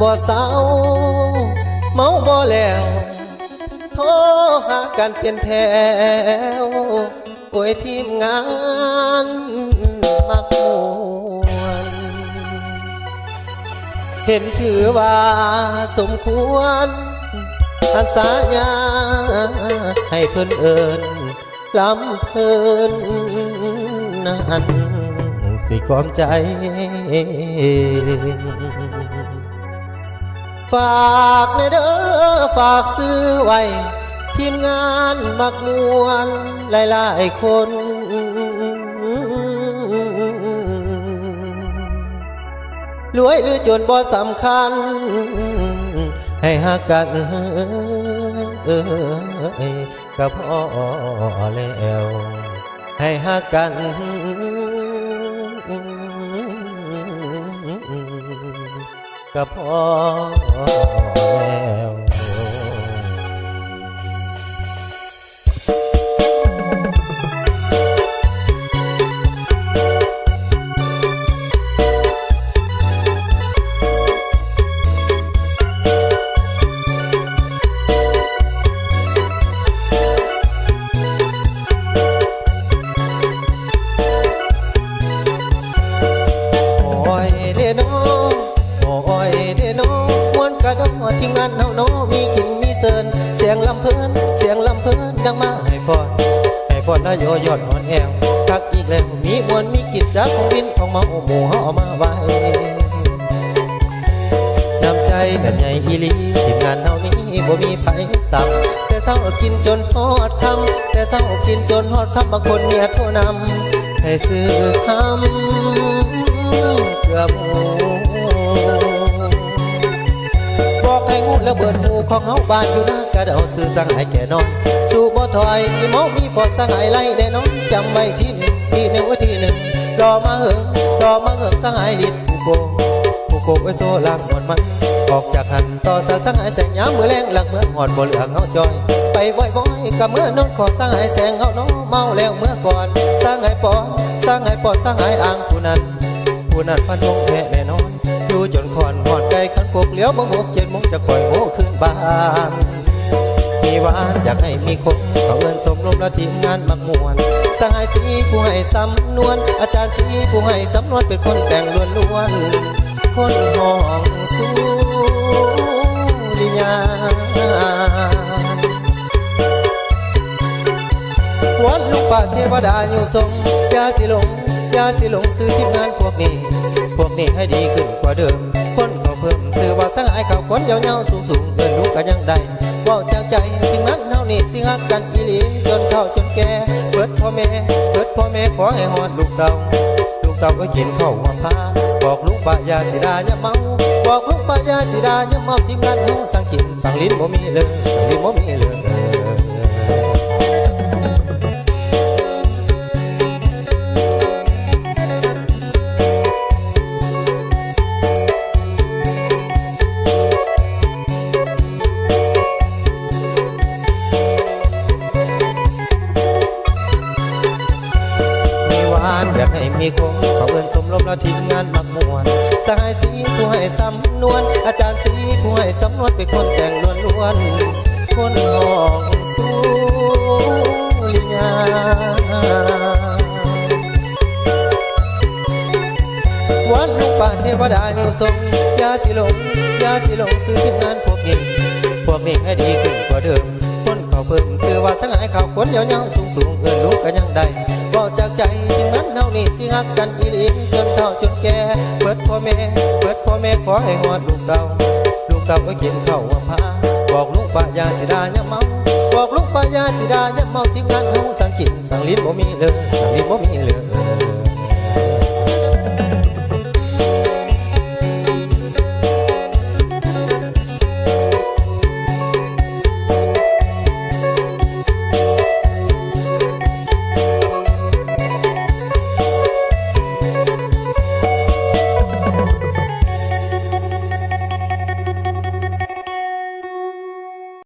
บ่เศร้าเมาบ่แล้วโทรหากันเป็นแถวโอ้ยทีมงานมักมวนเห็นถือว่าสมควรอาสาญาให้เพิ่นเอิญลำเพิ่นนั้นสิกอมใจ ฝากในเด้อฝากซื้อไว้ ทีมงานมักมวนหลายๆคน รวยหรือจนบ่สำคัญ ให้หักกันเอ้ยก็พอแล้ว ให้หักกัน ก็พอแล้ว ทีมงานเฮาโนมีกินมีเซินเสียงลำเพลินเสียงลำเพลินดังมาให้ฟอนให้ฟอนนายโยยอดอ่อนแอวทักอีกแล้วมีมวนมีกิจจากของบินของเมาหมู่เฮาเอามาไว้น้ำใจกันใหญ่อีลีทีมงานเฮานี้บ่มีไผสับแต่เศร้ากินจนฮอดคำแต่เศร้ากินจนฮอดคำบางคนเมียโทรนำให้ซื้อคำเกือบหมู แล้วเบิดหูของเฮาบ้านอยู่นะกระเดาซื้อสังให้แก่น้อยสู่บ่ถอยมีหมอมีฟอดสังให้ไล่แน่น้องจำไว้ที่หนึ่งที่หนึ่งไว้ที่หนึ่งรอมาเหิงรอมาเหิงสังให้ลิดผู้โกงผู้โกไว้โซ่ล่างหมดมันออกจากหันต่อสาสังหายแสงยามมือแรงหลังเมื่อหอดบ่เหลือเงาจอย ไปไหวบ่อยกับเมื่อนอนขอสังหายแสงเงาน้อเมาแล้วเมื่อก่อนสร้างให้ปอนสร้างให้ปอนสร้างให้อ่างผู้นั้นผู้นั้นพันธงแพ้แน่นอน อยู่จนคอนหอดไกลขันพวกเลี้ยวบ่หกเจ็ดโมงจะคอยโง่ขึ้นบ้านมีหวานอยากให้มีคนเขาเงินสมรมและทีมงานมักมวนสหายสีผู้ให้สำนวน อาจารย์สีผู้ให้สำนวนเป็นคนแต่งล้วนล้วนคนห้องสูริยาวันลูกป่าเทวดาอยู่ทรงยาสิหลงยาสิหลงซื้อทีมงานพวกนี้ พวกนี้ให้ดีขึ้นกว่าเดิม คนเขาเพิ่มซื้อว่าสังหายเขาคนยาวๆสูงๆเกินลูกก็ยังได้ว่าจากใจถึงนั้นเฮานี่สิฮักกันอีหลีจนเฒ่าจนแก่เปิดพ่อแม่เปิดพ่อแม่ขอให้ฮอดลูกเต่าลูกเต่าก็กินข้าวหัวพาบอกลูกปะยาสิดาอย่าเมาบอกลูกปะยาสิดาอย่าเมาทีมงานเฮาสั่งกินสั่งลิ้นบ่มีเลยสั่งลิ้นบ่มีเลย อินสมรมและทีมงานมักมวนสหายสีผู้ให้สำนวน อาจารย์สีผู้ให้สำนวนเป็นคนแต่งล้วนล้วนคนห้องสุริยาวันลูกป่าเทวดาอยู่ทรงยาสิลงยาสิลงซื้อทีมงานพวกนี้พวกนี้ให้ดีขึ้นกว่าเดิมคนเขาเพิ่มซื้อว่าสังหายเขาคนยาวๆสูงสูงเอินลูกก็ยังได้บอกจากใจักกันอีหลีจนเฒ่าจนแก่เปิดพ่อแม่เปิดพ่อแม่ขอให้หอดลูกเต่าลูกเต่าก็กินข้าวว่าพาบอกลูกป้ายาสิดาอย่าเมาบอกลูกป้ายาสิดาอย่าเมาทีมงานเฮาสังกินสังลิ้นบ่มีเลยสังลิ้นบ่มีเลย